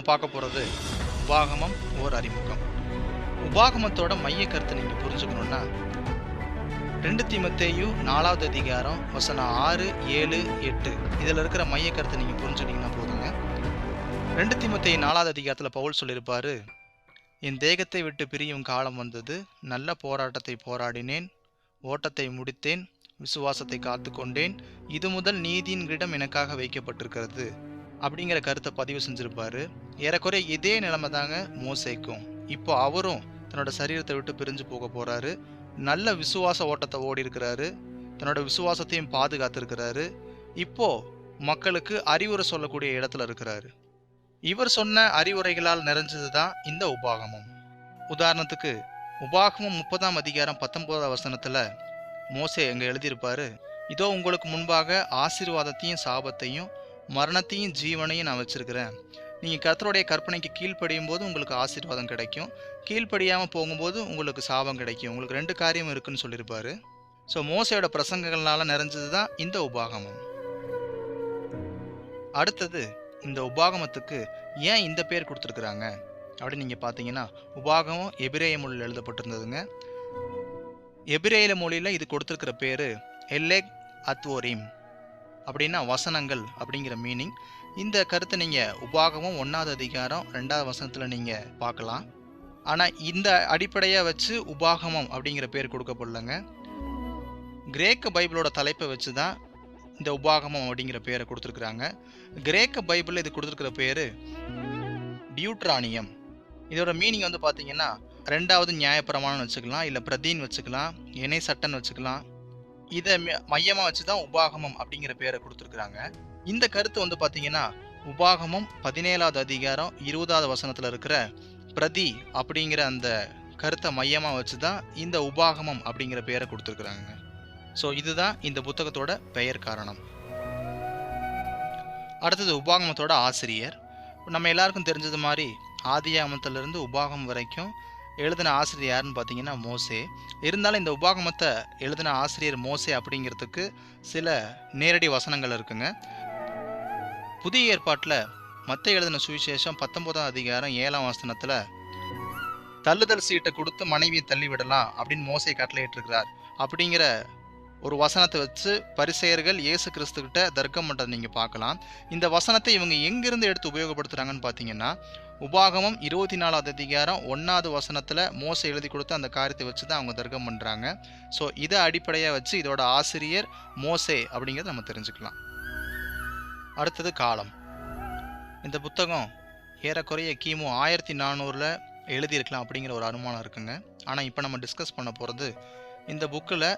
நம்ம பார்க்க போகிறது உபாகமம் ஓர் அறிமுகம். உபாகமத்தோட மைய கருத்தை நீங்கள் புரிஞ்சுக்கணுன்னா ரெண்டு தீமத்தேயு நாலாவது அதிகாரம் வசனம் ஆறு ஏழு எட்டு. இதில் இருக்கிற மைய கருத்தை நீங்கள் புரிஞ்சுக்கிட்டீங்கன்னா போதுங்க. ரெண்டு தீமத்தேயு நாலாவது அதிகாரத்தில் பவுல் சொல்லியிருப்பார் என் தேகத்தை விட்டு பிரியும் காலம் வந்தது. நல்ல போராட்டத்தை போராடினேன். ஓட்டத்தை முடித்தேன். விசுவாசத்தை காத்து கொண்டேன் இது முதல் நீதியின் கிடம் எனக்காக வைக்கப்பட்டிருக்கிறது. அப்படிங்கிற கருத்தை பதிவு செஞ்சுருப்பாரு. ஏறக்குறைய இதே நிலைமை தாங்க மோசைக்கும். இப்போ அவரும் தன்னோட சரீரத்தை விட்டு பிரிஞ்சு போக போகிறாரு நல்ல விசுவாச ஓட்டத்தை ஓடி இருக்கிறாரு. தன்னோட விசுவாசத்தையும் பாதுகாத்திருக்கிறாரு. இப்போ மக்களுக்கு அறிவுரை சொல்லக்கூடிய இடத்துல இருக்கிறாரு. இவர் சொன்ன அறிவுரைகளால் நிறைஞ்சது தான் இந்த உபாகமம். உதாரணத்துக்கு உபாகமம் முப்பதாம் அதிகாரம் பத்தொன்பதாம் வசனத்தில் மோசே அங்கே எழுதியிருப்பாரு இதோ உங்களுக்கு முன்பாக ஆசீர்வாதத்தையும் சாபத்தையும் மரணத்தையும் ஜீவனையும் நான் வச்சிருக்கிறேன். நீங்கள் கர்த்தருடைய கற்பனைக்கு கீழ்ப்படியும் போது உங்களுக்கு ஆசீர்வாதம் கிடைக்கும். கீழ்ப்படியாமல் போகும்போது உங்களுக்கு சாபம் கிடைக்கும். உங்களுக்கு ரெண்டு காரியம் இருக்குன்னு சொல்லியிருப்பார். ஸோ மோசையோட பிரசங்கங்களால் நிறைஞ்சது தான் இந்த உபாகமம். அடுத்தது இந்த உபாகமத்துக்கு ஏன் இந்த பேர் கொடுத்துருக்குறாங்க? அப்படின்னு நீங்கள் பார்த்தீங்கன்னா உபாகமம் எபிரேய மொழியில் எழுதப்பட்டிருந்ததுங்க. எபிரேயில மொழியில் இது கொடுத்துருக்கிற பேர் எல்லேக் அத்வோரிம். அப்படின்னா வசனங்கள் அப்படிங்கிற மீனிங் இந்த கருத்தை நீங்கள் உபாகமும் ஒன்றாவது அதிகாரம் ரெண்டாவது வசனத்தில் நீங்கள் பார்க்கலாம். ஆனால் இந்த அடிப்படையாக வச்சு உபாகமம் அப்படிங்கிற பேர் கொடுக்கப்படலங்க. கிரேக்க பைபிளோட தலைப்பை வச்சு தான் இந்த உபாகமம் அப்படிங்கிற பேரை கொடுத்துருக்குறாங்க. கிரேக்க பைபிளில் இது கொடுத்துருக்குற பேர் டியூட்ரானியம். இதோட மீனிங் வந்து பார்த்தீங்கன்னா ரெண்டாவது நியாயப்பிரமாணம் வச்சுக்கலாம் இல்லை பிரதீன் வச்சுக்கலாம் இணை சட்டன் வச்சுக்கலாம் இதை மையமாக வச்சு தான் உபாகமம் அப்படிங்கிற பேரை கொடுத்துருக்குறாங்க. இந்த கருத்து வந்து பார்த்தீங்கன்னா உபாகமம் பதினேழாவது அதிகாரம் இருபதாவது வசனத்தில் இருக்கிற பிரதி அப்படிங்கிற அந்த கருத்தை மையமாக வச்சு தான் இந்த உபாகமம் அப்படிங்கிற பேரை கொடுத்துருக்குறாங்க. ஸோ இதுதான் இந்த புத்தகத்தோட பெயர் காரணம். அடுத்தது உபாகமத்தோட ஆசிரியர். நம்ம எல்லாருக்கும் தெரிஞ்சது மாதிரி ஆதியாகமத்திலிருந்து உபாகம் வரைக்கும் எழுதின ஆசிரியர் யாருன்னு பார்த்தீங்கன்னா மோசே. இருந்தாலும் இந்த உபாகமத்தை எழுதின ஆசிரியர் மோசே அப்படிங்கிறதுக்கு சில நேரடி வசனங்கள் இருக்குங்க. புதிய ஏற்பாட்டில் மத்த எழுதின சுவிசேஷம் பத்தொன்பதாம் அதிகாரம் ஏழாம் வசனத்தில் தள்ளுதல் சீட்டை கொடுத்து மனைவியை தள்ளிவிடலாம் அப்படின்னு மோசை கட்டளையிட்டிருக்கிறார் அப்படிங்கிற ஒரு வசனத்தை வச்சு பரிசெயர்கள் இயேசு கிறிஸ்துக்கிட்ட தர்க்கம் பண்ணுறதை நீங்கள் பார்க்கலாம். இந்த வசனத்தை இவங்க எங்கிருந்து எடுத்து உபயோகப்படுத்துகிறாங்கன்னு பார்த்தீங்கன்னா உபாகமம் இருபத்தி நாலாவது அதிகாரம் ஒன்றாவது வசனத்தில் மோசை எழுதி கொடுத்து அந்த காரியத்தை வச்சு தான் அவங்க தர்க்கம் பண்ணுறாங்க ஸோ இதை அடிப்படையாக வச்சு இதோட ஆசிரியர் மோசே அப்படிங்கிறத நம்ம தெரிஞ்சுக்கலாம். அடுத்தது காலம். இந்த புத்தகம் ஏறக்குறைய கிமு ஆயிரத்தி நானூறில் எழுதியிருக்கலாம் அப்படிங்கிற ஒரு அனுமானம் இருக்குங்க. ஆனால் இப்போ நம்ம டிஸ்கஸ் பண்ண போகிறது இந்த புக்கில்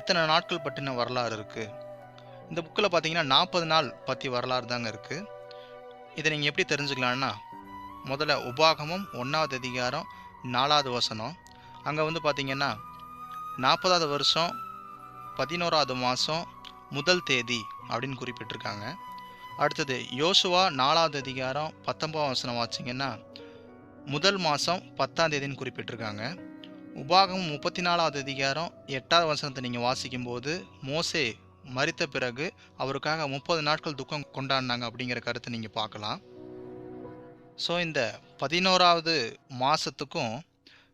எத்தனை நாட்கள் பற்றின வரலாறு இருக்குது இந்த புக்கில் பார்த்தீங்கன்னா நாற்பது நாள் பற்றி வரலாறு தாங்க இருக்குது இதை நீங்கள் எப்படி தெரிஞ்சுக்கலான்னா முதல்ல உபாகமம் ஒன்றாவது அதிகாரம் நாலாவது வசனம். அங்கே வந்து பார்த்திங்கன்னா நாற்பதாவது வருஷம் பதினோராவது மாதம் முதல் தேதி அப்படின்னு குறிப்பிட்டிருக்காங்க. அடுத்தது யோசுவா நாலாவது அதிகாரம் பத்தொம்பதாம் வசனம் வாச்சிங்கன்னா முதல் மாதம் பத்தாம் தேதின்னு குறிப்பிட்டிருக்காங்க. உபாகம் முப்பத்தி நாலாவது அதிகாரம் எட்டாவது வசனத்தை நீங்கள் வாசிக்கும்போது மோசே மறித்த பிறகு அவருக்காக முப்பது நாட்கள் துக்கம் கொண்டாடினாங்க அப்படிங்கிற கருத்தை நீங்கள் பார்க்கலாம். ஸோ இந்த பதினோராவது மாதத்துக்கும்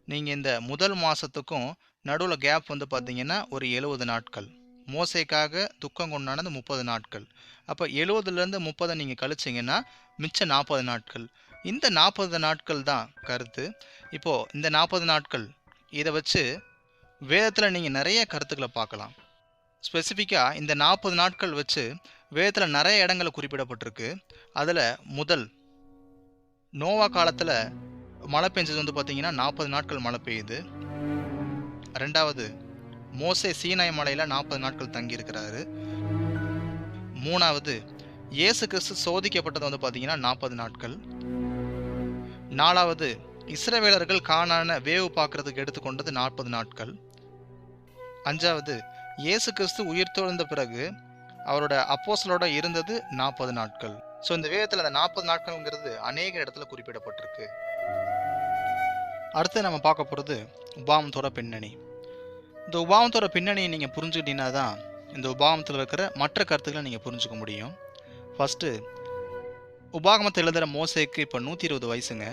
நீங்கள் இந்த முதல் மாதத்துக்கும் நடுவில் கேப் வந்து பார்த்தீங்கன்னா ஒரு எழுபது நாட்கள். மோசைக்காக துக்கம் கொண்டானது முப்பது நாட்கள். அப்போ எழுபதுலேருந்து முப்பதை நீங்கள் கழிச்சிங்கன்னா மிச்ச நாற்பது நாட்கள். இந்த நாற்பது நாட்கள் தான் கருத்து. இப்போது இந்த நாற்பது நாட்கள் இதை வச்சு வேதத்தில் நீங்கள் நிறைய கருத்துக்களை பார்க்கலாம். ஸ்பெசிஃபிக்காக இந்த நாற்பது நாட்கள் வச்சு வேதத்தில் நிறைய இடங்கள் குறிப்பிடப்பட்டிருக்கு. அதில் முதல் நோவா காலத்தில் மழை பெஞ்சது வந்து பார்த்தீங்கன்னா நாற்பது நாட்கள் மழை பெய்யுது. ரெண்டாவது மோசே சீனாய் மலையில் நாற்பது நாட்கள் தங்கியிருக்கிறாரு. மூணாவது இயேசு கிறிஸ்து சோதிக்கப்பட்டது வந்து பார்த்தீங்கன்னா நாற்பது நாட்கள். நாலாவது இஸ்ரவேலர்கள் காணான வேவு பார்க்கறதுக்கு எடுத்துக்கொண்டது நாற்பது நாட்கள். அஞ்சாவது இயேசு கிறிஸ்து உயிர் தொழுந்த பிறகு அவரோட அப்போசலோட இருந்தது நாற்பது நாட்கள். ஸோ இந்த வேதத்தில் அந்த நாற்பது நாட்கள்ங்கிறது அநேக இடத்துல குறிப்பிடப்பட்டிருக்கு. அடுத்து நம்ம பார்க்க போகிறது உபாமத்தோட பின்னணி. இந்த உபாமத்தோட பின்னணியை நீங்கள் புரிஞ்சுக்கிட்டீங்கன்னா தான் இந்த உபாமத்தில் இருக்கிற மற்ற கருத்துக்களை நீங்கள் புரிஞ்சுக்க முடியும். ஃபஸ்ட்டு உபாகமத்தை எழுதுகிற மோசைக்கு இப்போ நூற்றி இருபது வயசுங்க.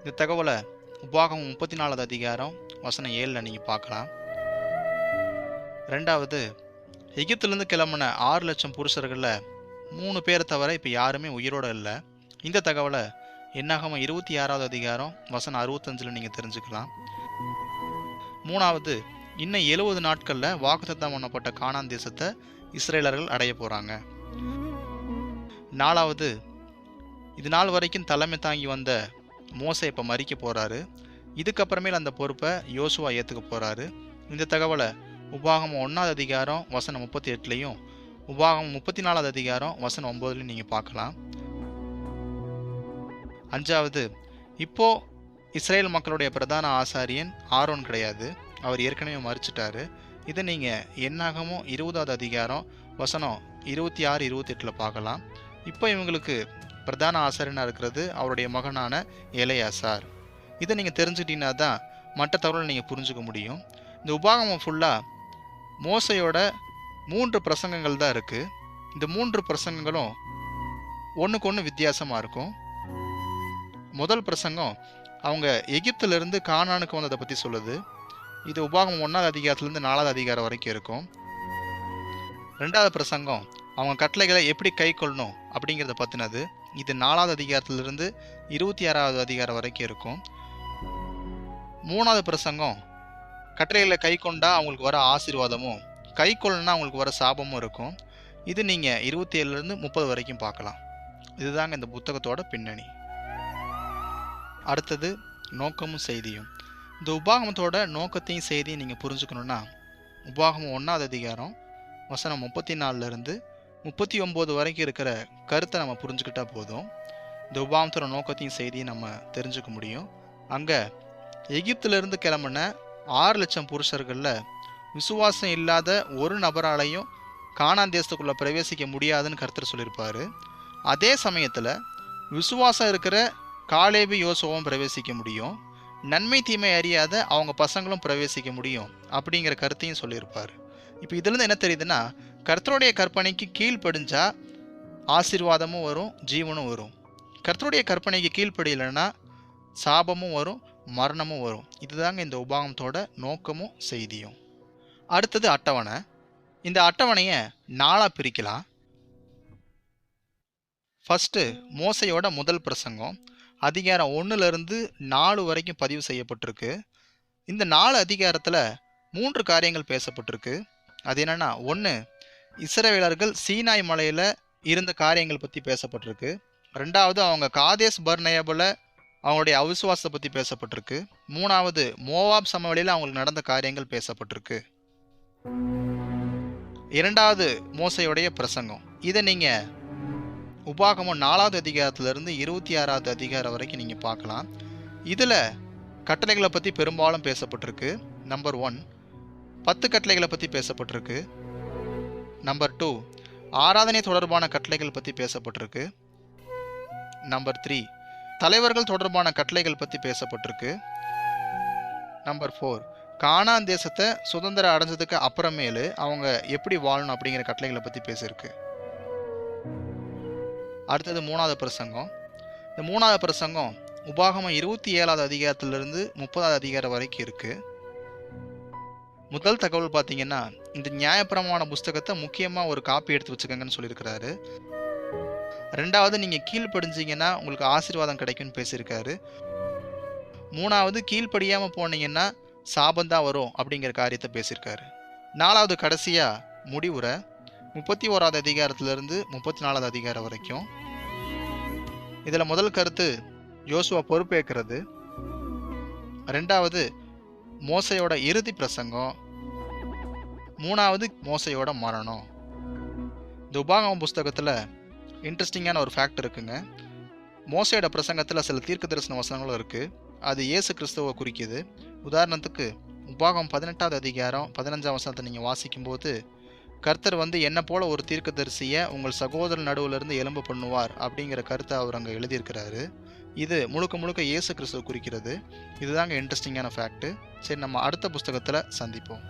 இந்த தகவலை உபாகம் முப்பத்தி நாலாவது அதிகாரம் வசனம் ஏழில் நீங்கள் பார்க்கலாம். ரெண்டாவது எகிப்துலேருந்து கிளம்புன ஆறு லட்சம் புருஷர்களில் மூணு பேரை தவிர இப்போ யாருமே உயிரோட இல்லை. இந்த தகவலை என்னாகமா இருபத்தி ஆறாவது அதிகாரம் வசனம் அறுபத்தஞ்சில் நீங்கள் தெரிஞ்சுக்கலாம். மூணாவது இன்னும் எழுபது நாட்களில் வாக்குத்தத்தம் பண்ணப்பட்ட காணான் தேசத்தை இஸ்ரேலர்கள் அடைய போகிறாங்க நாலாவது இது நாள் வரைக்கும் தலைமை தாங்கி வந்த மோசை இப்போ மறிக்க போகிறாரு இதுக்கப்புறமேல அந்த பொறுப்பை யோசுவா ஏற்றுக்க போகிறாரு இந்த தகவலை உபாகம் ஒன்றாவது அதிகாரம் வசனம் முப்பத்தி எட்டுலேயும் உபாகம் முப்பத்தி நாலாவது அதிகாரம் வசனம் ஒம்போதுலையும் நீங்கள் பார்க்கலாம். அஞ்சாவது இப்போ இஸ்ரேல் மக்களுடைய பிரதான ஆசாரியன் ஆரோன் கிடையாது. அவர் ஏற்கனவே மறுச்சிட்டாரு இதை நீங்கள் என்னாகமோ இருபதாவது அதிகாரம் வசனம் இருபத்தி ஆறு இருபத்தெட்டில் பார்க்கலாம். இப்போ இவங்களுக்கு பிரதான ஆசாரியனாக இருக்கிறது அவருடைய மகனான இளையாசார் இதை நீங்கள் தெரிஞ்சுக்கிட்டீங்கன்னா தான் மற்ற தகவலை நீங்கள் புரிஞ்சுக்க முடியும். இந்த உபாகமம் ஃபுல்லாக மோசையோட மூன்று பிரசங்கங்கள் தான் இருக்குது இந்த மூன்று பிரசங்கங்களும் ஒன்றுக்கு ஒன்று வித்தியாசமாக இருக்கும். முதல் பிரசங்கம் அவங்க எகிப்திலிருந்து கானானுக்கு வந்ததை பற்றி சொல்லுது. இது உபாகம் ஒன்றாவது அதிகாரத்துலேருந்து நாலாவது அதிகாரம் வரைக்கும் இருக்கும். ரெண்டாவது பிரசங்கம் அவங்க கட்டளைகளை எப்படி கை கொள்ளணும் அப்படிங்கிறத பற்றினது இது நாலாவது அதிகாரத்திலிருந்து இருபத்தி ஆறாவது அதிகாரம் வரைக்கும் இருக்கும். மூணாவது பிரசங்கம் கட்டளைகளை கை கொண்டா அவங்களுக்கு வர ஆசீர்வாதமும் கை கொள்ளனா அவங்களுக்கு வர சாபமும் இருக்கும். இது நீங்கள் இருபத்தி ஏழுலேருந்து முப்பது வரைக்கும் பார்க்கலாம். இதுதாங்க இந்த புத்தகத்தோட பின்னணி. அடுத்தது நோக்கமும் செய்தியும். இந்த உபாகமத்தோட நோக்கத்தையும் செய்தியும் நீங்கள் புரிஞ்சுக்கணுன்னா உபாகமம் ஒன்றாவது அதிகாரம் வசனம் முப்பத்தி நாலுலேருந்து முப்பத்தி ஒம்பது வரைக்கும் இருக்கிற கருத்தை நம்ம புரிஞ்சுக்கிட்டா போதும். இந்த உபாகமத்தோட நோக்கத்தையும் செய்தியும் நம்ம தெரிஞ்சுக்க முடியும். அங்கே எகிப்திலிருந்து கிளம்புன ஆறு லட்சம் புருஷர்களில் விசுவாசம் இல்லாத ஒரு நபராலையும் காணான் தேசத்துக்குள்ளே பிரவேசிக்க முடியாதுன்னு கருத்தர் சொல்லியிருப்பார். அதே சமயத்தில் விசுவாசம் இருக்கிற காலேபி யோசுவும் பிரவேசிக்க முடியும். நன்மை தீமை அறியாத அவங்க பசங்களும் பிரவேசிக்க முடியும் அப்படிங்கிற கருத்தையும் சொல்லியிருப்பார். இப்போ இதுலேருந்து என்ன தெரியுதுன்னா கர்த்தருடைய கற்பனைக்கு கீழ்ப்படிஞ்சா ஆசீர்வாதமும் வரும் ஜீவனும் வரும். கர்த்தருடைய கற்பனைக்கு கீழ்ப்படியலைன்னா சாபமும் வரும் மரணமும் வரும். இதுதாங்க இந்த உபாகமத்தோட நோக்கமும் செய்தியும். அடுத்தது அட்டவணை. இந்த அட்டவணையை நாளாக பிரிக்கலாம். ஃபஸ்ட்டு மோசையோட முதல் பிரசங்கம். அதிகாரம் ஒன்றுலேருந்து நாலு வரைக்கும் பதிவு செய்யப்பட்டிருக்கு. இந்த நாலு அதிகாரத்தில் மூன்று காரியங்கள் பேசப்பட்டிருக்கு. அது என்னென்னா ஒன்று இஸ்ரவேலர்கள் சீனாய் மலையில் இருந்த காரியங்கள் பற்றி பேசப்பட்டிருக்கு. ரெண்டாவது அவங்க காதேஸ் பர்னேபில் அவங்களுடைய அவிசுவாசத்தை பற்றி பேசப்பட்டிருக்கு. மூணாவது மோவாப் சமவெளியில் அவங்களுக்கு நடந்த காரியங்கள் பேசப்பட்டிருக்கு. இரண்டாவது மோசையுடைய பிரசங்கம். இதை நீங்கள் உபாகமம் நாலாவது அதிகாரத்திலிருந்து இருபத்தி ஆறாவது அதிகாரம் வரைக்கும் நீங்கள் பார்க்கலாம். இதில் கட்டளைகளை பற்றி பெரும்பாலும் பேசப்பட்டிருக்கு. நம்பர் ஒன் பத்து கட்டளைகளை பற்றி பேசப்பட்டிருக்கு. நம்பர் டூ ஆராதனை தொடர்பான கட்டளைகள் பற்றி பேசப்பட்டிருக்கு. நம்பர் த்ரீ தலைவர்கள் தொடர்பான கட்டளைகள் பற்றி பேசப்பட்டிருக்கு. நம்பர் ஃபோர் கானான் தேசத்தை சுதந்திரம் அடைஞ்சதுக்கு அப்புறமேலு அவங்க எப்படி வாழணும் அப்படிங்கிற கட்டளைகளை பற்றி பேசியிருக்கு. அடுத்தது மூணாவது பிரசங்கம். இந்த மூணாவது பிரசங்கம் உபாகமம் இருபத்தி ஏழாவது அதிகாரத்திலிருந்து முப்பதாவது அதிகாரம் வரைக்கும் இருக்குது முதல் தகவல் பார்த்தீங்கன்னா இந்த நியாயப்பிரமான புஸ்தகத்தை முக்கியமாக ஒரு காப்பி எடுத்து வச்சுக்கோங்கன்னு சொல்லியிருக்கிறாரு. ரெண்டாவது நீங்கள் கீழ்ப்படிஞ்சிங்கன்னா உங்களுக்கு ஆசீர்வாதம் கிடைக்கும்னு பேசியிருக்காரு. மூணாவது கீழ்ப்படியாமல் போனீங்கன்னா சாபந்தான் வரும் அப்படிங்கிற காரியத்தை பேசியிருக்காரு. நாலாவது கடைசியாக முடிவுரை முப்பத்தி ஓராவது அதிகாரத்திலிருந்து முப்பத்தி நாலாவது அதிகாரம் வரைக்கும். இதில் முதல் கருத்து யோசுவா பொறுப்பேற்கிறது. ரெண்டாவது மோசையோட இறுதி பிரசங்கம். மூணாவது மோசையோட மரணம். இந்த உபாகம் புஸ்தகத்தில் இன்ட்ரெஸ்டிங்கான ஒரு ஃபேக்ட் இருக்குங்க. மோசையோட பிரசங்கத்தில் சில தீர்க்க தரிசன வசனங்களும் இருக்குது அது இயேசு கிறிஸ்துவை குறிக்குது. உதாரணத்துக்கு உபாகம் பதினெட்டாவது அதிகாரம் பதினஞ்சாம் வசனத்தை நீங்கள் வாசிக்கும்போது கர்த்தர் வந்து என்ன போல ஒரு தீர்க்கதரிசியை உங்கள் சகோதரர் நடுவிலிருந்து எலும்பு பண்ணுவார் அப்படிங்கிற கருத்தை அவர் அங்கே எழுதியிருக்கிறாரு. இது முழுக்க முழுக்க இயேசு கிறிஸ்துவ குறிக்கிறது. இதுதாங்க இன்ட்ரெஸ்டிங்கான ஃபேக்ட்டு சரி நம்ம அடுத்த புஸ்தகத்தில் சந்திப்போம்.